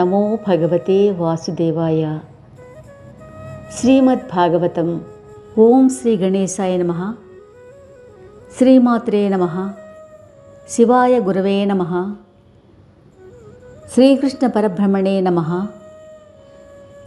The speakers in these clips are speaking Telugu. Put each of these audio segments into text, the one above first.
नमो भगवते वासुदेवाय. श्रीमद्भागवतम् ॐ श्रीगणेशाय नमः. श्रीमात्रे नमः. शिवाय गुरवे नमः. श्रीकृष्णपरब्रह्मणे नमः.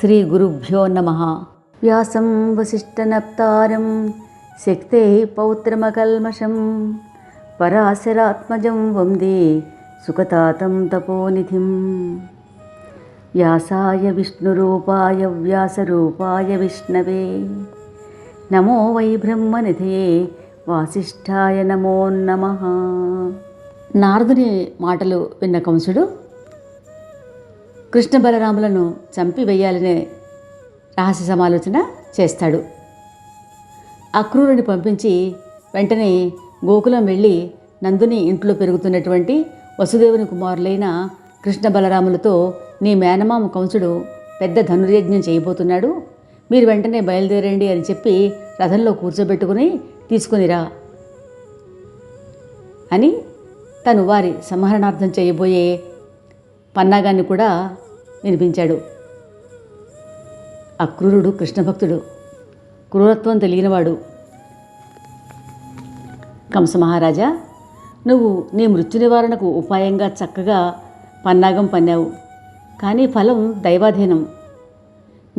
श्रीगुरुभ्यो नमः. व्यासं वसिष्ठनप्तारं शक्तेः पौत्रमकल्मषं पराशरात्मजं वन्दे सुखतातं तपोनिधिम्. వ్యాసాయ విష్ణురూపాయ వ్యాసరూపాయ విష్ణవే. నమో వై బ్రహ్మనిధే వాసిష్ఠాయ నమో నమ. నారదుని మాటలు విన్న కంసుడు కృష్ణ బలరాములను చంపివేయాలనే రహస్య సమాలోచన చేస్తాడు. అక్రూరుని పంపించి వెంటనే గోకులం వెళ్ళి నందుని ఇంట్లో పెరుగుతున్నటువంటి వసుదేవుని కుమారులైన కృష్ణ బలరాములతో నీ మేనమామ కంసుడు పెద్ద ధనుర్యజ్ఞం చేయబోతున్నాడు. మీరు వెంటనే బయలుదేరండి అని చెప్పి రథంలో కూర్చోబెట్టుకుని తీసుకునిరా అని తను వారి సంహరణార్థం చేయబోయే పన్నాగాన్ని కూడా వినిపించాడు. అక్రూరుడు కృష్ణభక్తుడు క్రూరత్వం తెలియనివాడు. కంస మహారాజా నువ్వు నీ మృత్యు నివారణకు ఉపాయంగా చక్కగా పన్నాగం పన్నావు. కానీ ఫలం దైవాధీనం.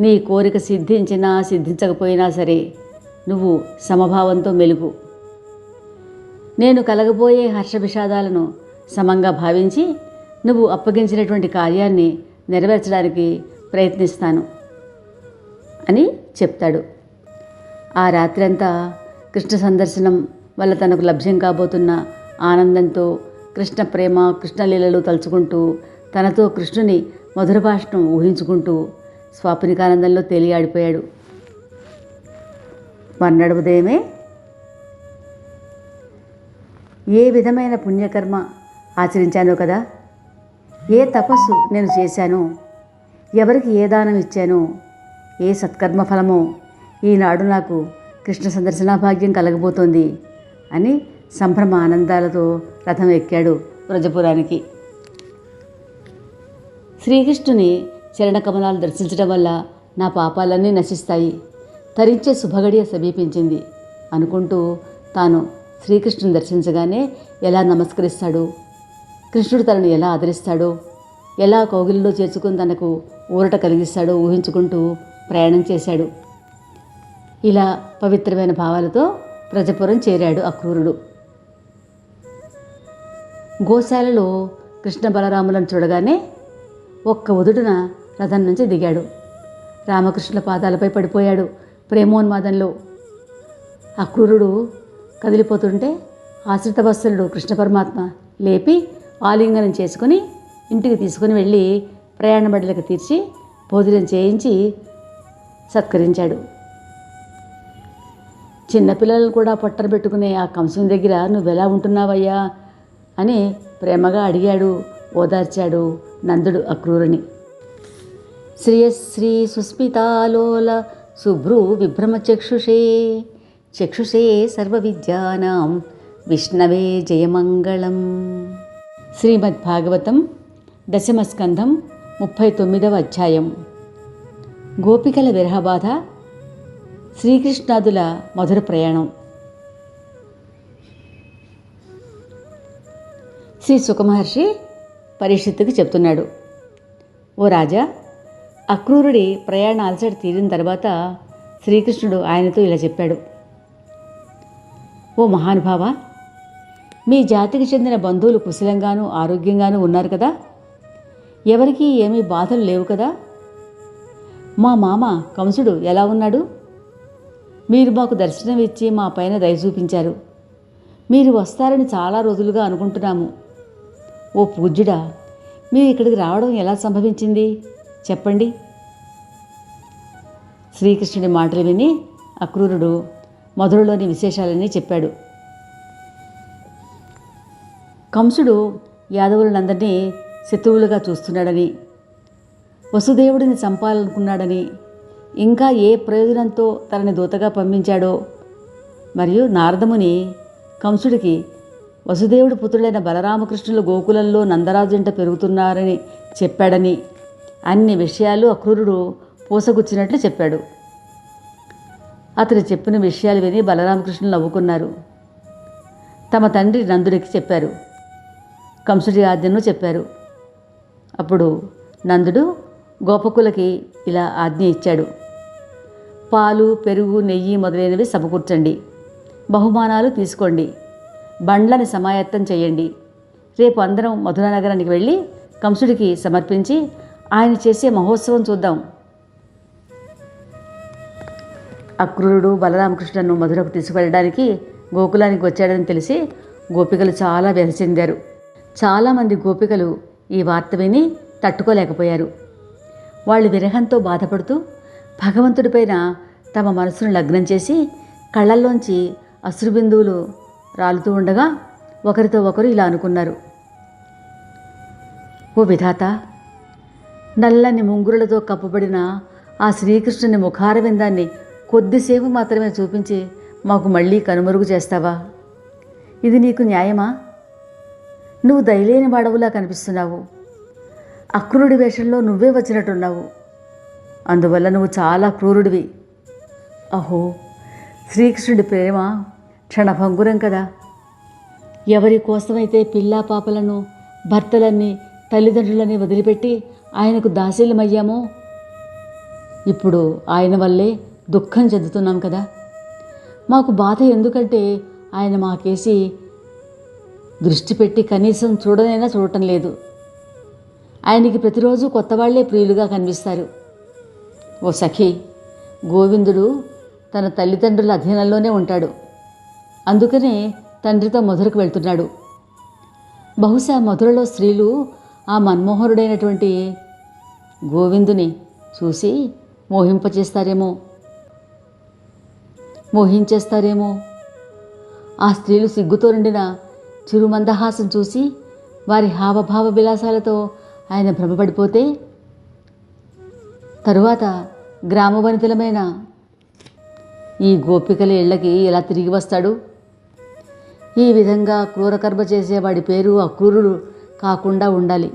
నీ కోరిక సిద్ధించినా సిద్ధించకపోయినా సరే నువ్వు సమభావంతో మెలుగు. నేను కలగబోయే హర్ష విషాదాలను సమంగా భావించి నువ్వు అప్పగించినటువంటి కార్యాన్ని నెరవేర్చడానికి ప్రయత్నిస్తాను అని చెప్తాడు. ఆ రాత్రంతా కృష్ణ సందర్శనం వల్ల తనకు లభ్యం కాబోతున్న ఆనందంతో కృష్ణ ప్రేమ కృష్ణలీలలు తలుచుకుంటూ తనతో కృష్ణుని మధుర భాషను ఊహించుకుంటూ స్వాపనికానందంలో తేలియాడిపోయాడు. మర్నాడు ఉదయమే ఏ విధమైన పుణ్యకర్మ ఆచరించానో కదా? ఏ తపస్సు నేను చేశాను? ఎవరికి ఏ దానం ఇచ్చాను? ఏ సత్కర్మ ఫలమో? ఈనాడు నాకు కృష్ణ సందర్శనా భాగ్యం కలగబోతోంది అని సంభ్రమ ఆనందాలతో రథం ఎక్కాడు వ్రజపురానికి. శ్రీకృష్ణుని చరణకమలాలు దర్శించడం వల్ల నా పాపాలన్నీ నశిస్తాయి. తరించే శుభగడియ సమీపించింది. అనుకుంటూ తాను శ్రీకృష్ణుని దర్శించగానే ఎలా నమస్కరిస్తాడు? కృష్ణుడు తనను ఎలా ఆదరిస్తాడో? ఎలా కౌగిలిలో చేర్చుకుని తనకు ఊరట కలిగిస్తాడో ఊహించుకుంటూ ప్రయాణం చేశాడు. ఇలా పవిత్రమైన భావాలతో ప్రజపురం చేరాడు అక్రూరుడు. గోశాలలో కృష్ణ బలరాములను చూడగానే ఒక్క ఉదుటున రథం నుంచి దిగాడు. రామకృష్ణుల పాదాలపై పడిపోయాడు ప్రేమోన్మాదంలో. అక్రూరుడు కదిలిపోతుంటే ఆశ్రిత వత్సలుడు కృష్ణ పరమాత్మ లేపి ఆలింగనం చేసుకుని ఇంటికి తీసుకుని వెళ్ళి ప్రయాణ బడులకు తీర్చి భోజనం చేయించి సత్కరించాడు. చిన్నపిల్లలను కూడా పొట్టన పెట్టుకునే ఆ కంసం దగ్గర నువ్వెలా ఉంటున్నావయ్యా? అని ప్రేమగా అడిగాడు ఓదార్చాడు నందుడు అక్రూరుని. శ్రియశ్రీ సుస్మితాలోల శుభ్రు విభ్రమ చక్షుషే చక్షుషే సర్వ విద్యానాం విష్ణవే జయమంగళం. శ్రీమద్భాగవతం దశమస్కంధం ముప్పై తొమ్మిదవ అధ్యాయం. గోపికల విరహబాధ శ్రీకృష్ణాదుల మధుర ప్రయాణం. శ్రీ సుఖమహర్షి పరీక్షిత్తుకి చెప్తున్నాడు. ఓ రాజా అక్రూరుడి ప్రయాణ అలసట తీరిన తర్వాత శ్రీకృష్ణుడు ఆయనతో ఇలా చెప్పాడు. ఓ మహానుభావ మీ జాతికి చెందిన బంధువులు కుశలంగానూ ఆరోగ్యంగానూ ఉన్నారు కదా? ఎవరికీ ఏమీ బాధలు లేవు కదా? మా మామ కంసుడు ఎలా ఉన్నాడు? మీరు మాకు దర్శనం ఇచ్చి మా పైన దయ చూపించారు. మీరు వస్తారని చాలా రోజులుగా అనుకుంటున్నాము. ఓ పూజ్యుడా మీరు ఇక్కడికి రావడం ఎలా సంభవించింది? చెప్పండి. శ్రీకృష్ణుడి మాటలు విని అక్రూరుడు మధురలోని విశేషాలన్నీ చెప్పాడు. కంసుడు యాదవులందరినీ శత్రువులుగా చూస్తున్నాడని వసుదేవుడిని చంపాలనుకున్నాడని ఇంకా ఏ ప్రయోజనంతో తనని దూతగా పంపించాడో మరియు నారదముని కంసుడికి వసుదేవుడి పుత్రుడైన బలరామకృష్ణులు గోకులంలో నందరాజంట పెరుగుతున్నారని చెప్పాడని అన్ని విషయాలు అక్రూరుడు పూసగుచ్చినట్లు చెప్పాడు. అతను చెప్పిన విషయాలు విని బలరామకృష్ణులు నవ్వుకున్నారు. తమ తండ్రి నందుడికి చెప్పారు. కంసుడి ఆజ్ఞను చెప్పారు. అప్పుడు నందుడు గోపకులకి ఇలా ఆజ్ఞ ఇచ్చాడు. పాలు పెరుగు నెయ్యి మొదలైనవి సమకూర్చండి. బహుమానాలు తీసుకోండి. బండ్లని సమాయత్తం చేయండి. రేపు అందరం మధుర నగరానికి వెళ్ళి కంసుడికి సమర్పించి ఆయన చేసే మహోత్సవం చూద్దాం. అక్రూరుడు బలరామకృష్ణను మధురకు తీసుకువెళ్ళడానికి గోకులానికి వచ్చాడని తెలిసి గోపికలు చాలా వ్యధ చెందారు. చాలామంది గోపికలు ఈ వార్త విని తట్టుకోలేకపోయారు. వాళ్ళు విరహంతో బాధపడుతూ భగవంతుడిపైన తమ మనసును లగ్నం చేసి కళ్ళల్లోంచి అశ్రుబిందువులు రాలుతూ ఉండగా ఒకరితో ఒకరు ఇలా అనుకున్నారు. ఓ విధాత నల్లని ముంగురులతో కప్పబడిన ఆ శ్రీకృష్ణుని ముఖారవిందాన్ని కొద్దిసేపు మాత్రమే చూపించి మాకు మళ్ళీ కనుమరుగు చేస్తావా? ఇది నీకు న్యాయమా? నువ్వు దయలేని వాడవులా కనిపిస్తున్నావు. అక్రూరుడి వేషంలో నువ్వే వచ్చినట్టున్నావు. అందువల్ల నువ్వు చాలా క్రూరుడివి. అహో శ్రీకృష్ణుడి ప్రేమ క్షణభంగురం కదా. ఎవరి కోసమైతే పిల్లా పాపలను భర్తలన్నీ తల్లిదండ్రులని వదిలిపెట్టి ఆయనకు దాసీలమయ్యామో ఇప్పుడు ఆయన వల్లే దుఃఖం చెందుతున్నాం కదా. మాకు బాధ ఎందుకంటే ఆయన మాకేసి దృష్టి పెట్టి కనీసం చూడనైనా చూడటం లేదు. ఆయనకి ప్రతిరోజు కొత్త వాళ్ళే ప్రియులుగా కనిపిస్తారు. ఓ సఖి గోవిందుడు తన తల్లిదండ్రుల అధీనంలోనే ఉంటాడు. అందుకనే తండ్రితో మధురకు వెళ్తున్నాడు. బహుశా మధురలో స్త్రీలు ఆ మన్మోహనుడైనటువంటి గోవిందుని చూసి మోహింపచేస్తారేమో. మోహించేస్తారేమో. ఆ స్త్రీలు సిగ్గుతో నిండిన చిరుమందహాసం చూసి వారి హావభావ విలాసాలతో ఆయన భ్రమపడిపోతే తరువాత గ్రామ వనితలమైన ఈ గోపికల ఇళ్ళకి ఎలా తిరిగి వస్తాడు? ఈ విధంగా క్రూరకర్మ చేసేవాడి పేరు అక్రూరుడు కాకుండా ఉండాలి.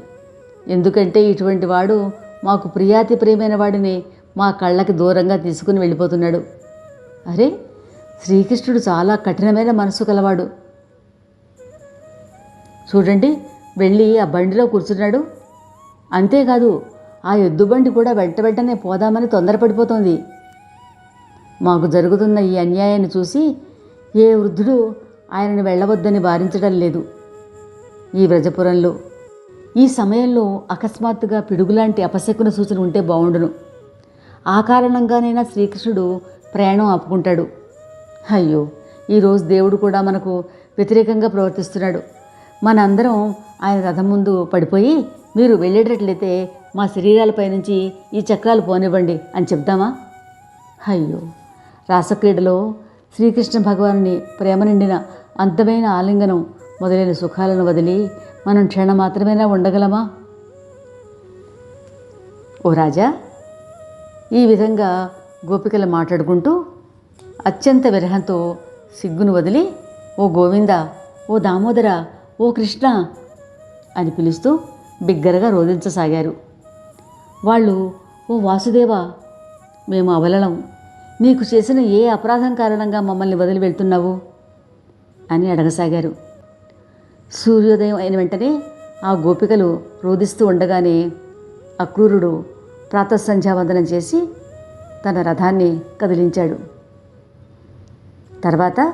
ఎందుకంటే ఇటువంటి వాడు మాకు ప్రియాతి ప్రియమైన వాడిని మా కళ్ళకి దూరంగా తీసుకుని వెళ్ళిపోతున్నాడు. అరే శ్రీకృష్ణుడు చాలా కఠినమైన మనసు కలవాడు చూడండి వెళ్ళి ఆ బండిలో కూర్చున్నాడు. అంతేకాదు ఆ ఎద్దు బండి కూడా వెంట వెంటనే పోదామని తొందరపడిపోతోంది. మాకు జరుగుతున్న ఈ అన్యాయాన్ని చూసి ఏ వృద్ధుడు ఆయనను వెళ్ళవద్దని వారించడం లేదు. ఈ వ్రజపురంలో ఈ సమయంలో అకస్మాత్తుగా పిడుగులాంటి అపశకున సూచన ఉంటే బాగుండును ఆ కారణంగానైనా శ్రీకృష్ణుడు ప్రయాణం ఆపుకుంటాడు. అయ్యో ఈరోజు దేవుడు కూడా మనకు వ్యతిరేకంగా ప్రవర్తిస్తున్నాడు. మనందరం ఆయన రథం ముందు పడిపోయి మీరు వెళ్ళేటట్లయితే మా శరీరాలపై నుంచి ఈ చక్రాలు పోనివ్వండి అని చెప్దామా అయ్యో రాసక్రీడలో శ్రీకృష్ణ భగవానుని ప్రేమ నిండిన అందమైన ఆలింగనం మొదలైన సుఖాలను వదిలి మనం క్షణం మాత్రమేనా ఉండగలమా? ఓ రాజా ఈ విధంగా గోపికలు మాట్లాడుకుంటూ అత్యంత విరహంతో సిగ్గును వదిలి ఓ గోవింద ఓ దామోదర ఓ కృష్ణ అని పిలుస్తూ బిగ్గరగా రోదించసాగారు వాళ్ళు ఓ వాసుదేవ మేము అవలలం. నీకు చేసిన ఏ అపరాధం కారణంగా మమ్మల్ని వదిలి వెళ్తున్నావు? అని అడగసాగారు. సూర్యోదయం అయిన వెంటనే ఆ గోపికలు రోధిస్తూ ఉండగానే అక్రూరుడు ప్రాతసంధ్యావందనం చేసి తన రథాన్ని కదిలించాడు. తర్వాత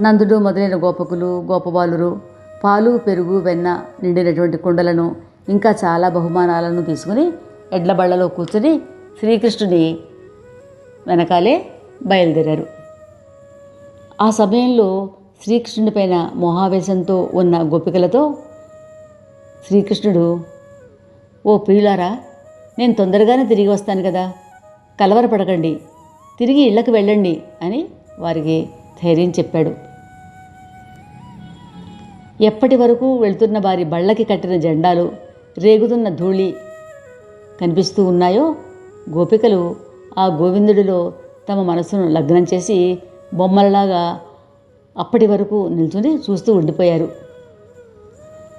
నందుడు మొదలైన గోపకులు గోపబాలురు పాలు పెరుగు వెన్న నిండినటువంటి కుండలను ఇంకా చాలా బహుమానాలను తీసుకుని ఎడ్ల బళ్ళలో కూర్చొని శ్రీకృష్ణుని వెనకాలే బయలుదేరారు. ఆ సమయంలో శ్రీకృష్ణుడిపైన మోహావేశంతో ఉన్న గోపికలతో శ్రీకృష్ణుడు ఓ ప్రియులారా నేను తొందరగానే తిరిగి వస్తాను కదా. కలవరపడకండి. తిరిగి ఇళ్ళకు వెళ్ళండి అని వారికి ధైర్యం చెప్పాడు. ఎప్పటి వరకు వెళ్తున్న వారి బళ్ళకి కట్టిన జెండాలు రేగుతున్న ధూళి కనిపిస్తూ ఉన్నాయో గోపికలు ఆ గోవిందుడిలో తమ మనసును లగ్నం చేసి బొమ్మలలాగా అప్పటి వరకు నిల్చుని చూస్తూ ఉండిపోయారు.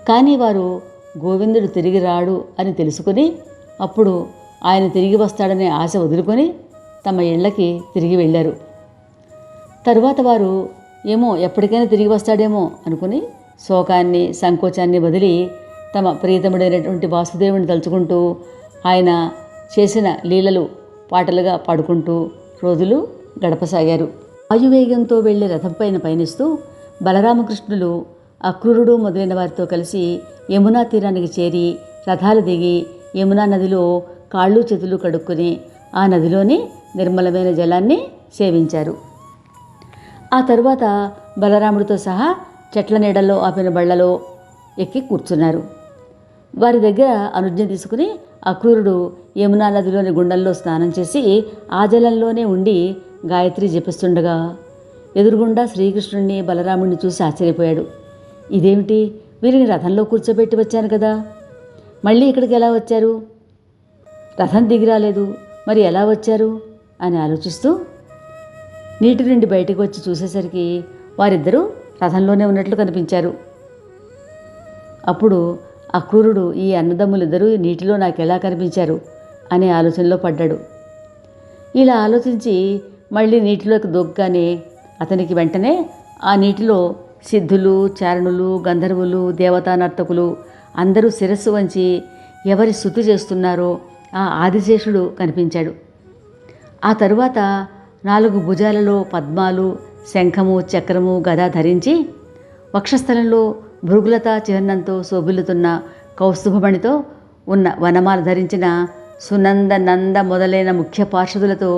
కానీ వారు గోవిందుడు తిరిగి రాడు అని తెలుసుకుని అప్పుడు ఆయన తిరిగి వస్తాడనే ఆశ వదులుకొని తమ ఇళ్ళకి తిరిగి వెళ్ళారు. తరువాత వారు ఏమో ఎప్పటికైనా తిరిగి వస్తాడేమో అనుకుని శోకాన్ని సంకోచాన్ని వదిలి తమ ప్రియతముడైనటువంటి వాసుదేవుని తలుచుకుంటూ ఆయన చేసిన లీలలు పాటలుగా పాడుకుంటూ రోజులు గడపసాగారు. వాయువేగంతో వెళ్ళే రథంపైన పయనిస్తూ బలరామకృష్ణులు అక్రూరుడు మొదలైన వారితో కలిసి యమునా తీరానికి చేరి రథాలు దిగి యమునా నదిలో కాళ్ళు చేతులు కడుక్కొని ఆ నదిలోని నిర్మలమైన జలాన్ని సేవించారు. ఆ తరువాత బలరాముడితో సహా చెట్ల నీడల్లో ఆపిన బళ్ళలో ఎక్కి కూర్చున్నారు. వారి దగ్గర అనుజ్ఞ తీసుకుని అక్రూరుడు యమునా నదిలోని గుండంలో స్నానం చేసి ఆ జలంలోనే ఉండి గాయత్రి జపిస్తుండగా ఎదురుగుండా శ్రీకృష్ణుడిని బలరాముడిని చూసి ఆశ్చర్యపోయాడు. ఇదేమిటి? వీరిని రథంలో కూర్చోబెట్టి వచ్చాను కదా. మళ్ళీ ఇక్కడికి ఎలా వచ్చారు? రథం దిగి రాలేదు. మరి ఎలా వచ్చారు? అని ఆలోచిస్తూ నీటి నుండి బయటకు వచ్చి చూసేసరికి వారిద్దరూ రథంలోనే ఉన్నట్లు కనిపించారు. అప్పుడు అక్రూరుడు ఈ అన్నదమ్ములిద్దరూ నీటిలో నాకు ఎలా కనిపించారు? అనే ఆలోచనలో పడ్డాడు. ఇలా ఆలోచించి మళ్ళీ నీటిలోకి దొగ్గానే అతనికి వెంటనే ఆ నీటిలో సిద్ధులు చారణులు గంధర్వులు దేవతా నర్తకులు అందరూ శిరస్సు వంచి ఎవరి శుద్ధి చేస్తున్నారో ఆ ఆదిశేషుడు కనిపించాడు. ఆ తరువాత నాలుగు భుజాలలో పద్మాలు శంఖము చక్రము గద ధరించి వక్షస్థలంలో భృగులత చిహ్నంతో శోభిల్లుతున్న కౌస్తుభమణితో ఉన్న వనమాల ధరించిన సునంద నంద మొదలైన ముఖ్య పార్షదులతో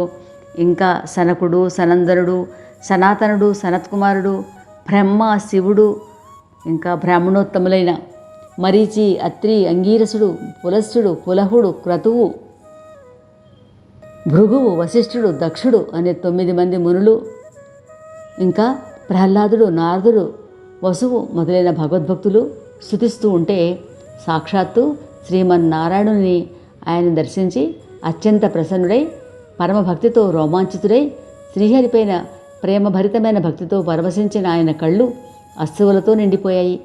ఇంకా సనకుడు సనందనుడు సనాతనుడు సనత్కుమారుడు బ్రహ్మ శివుడు ఇంకా బ్రాహ్మణోత్తములైన మరీచి అత్రి అంగీరసుడు పులస్సుడు పులహుడు క్రతువు భృగువు వశిష్ఠుడు దక్షుడు అనే తొమ్మిది మంది మునులు ఇంకా ప్రహ్లాదుడు నారదుడు వసువు మొదలైన భగవద్భక్తులు స్థుతిస్తూ ఉంటే సాక్షాత్తు శ్రీమన్నారాయణుని ఆయన దర్శించి అత్యంత ప్రసన్నుడై పరమభక్తితో రోమాంచితుడై శ్రీహరిపైన ప్రేమభరితమైన భక్తితో పరవశించిన ఆయన కళ్ళు అశ్రువులతో నిండిపోయాయి.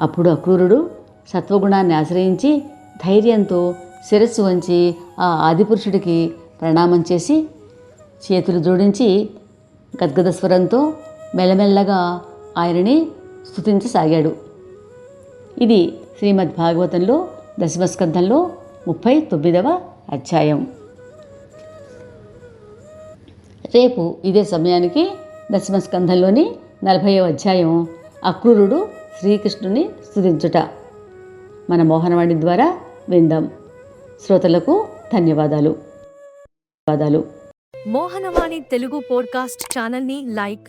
అప్పుడు అక్రూరుడు సత్వగుణాన్ని ఆశ్రయించి ధైర్యంతో శిరస్సు వంచి ఆ ఆదిపురుషుడికి ప్రణామం చేసి చేతులు జోడించి గద్గద స్వరంతో మెల్లమెల్లగా ఆయనని స్థుతించసాగాడు ఇది శ్రీమద్ భాగవతంలో దశమస్కంధంలో ముప్పై తొమ్మిదవ అధ్యాయం. రేపు ఇదే సమయానికి దశమస్కంధంలోని నలభైవ అధ్యాయం అక్రూరుడు శ్రీకృష్ణుని స్థుతించుట మన మోహనవాణి ద్వారా విందాం. శ్రోతలకు ధన్యవాదాలు. ధన్యవాదాలు. మోహనవాణి తెలుగు పోడ్కాస్ట్ ఛానల్ని లైక్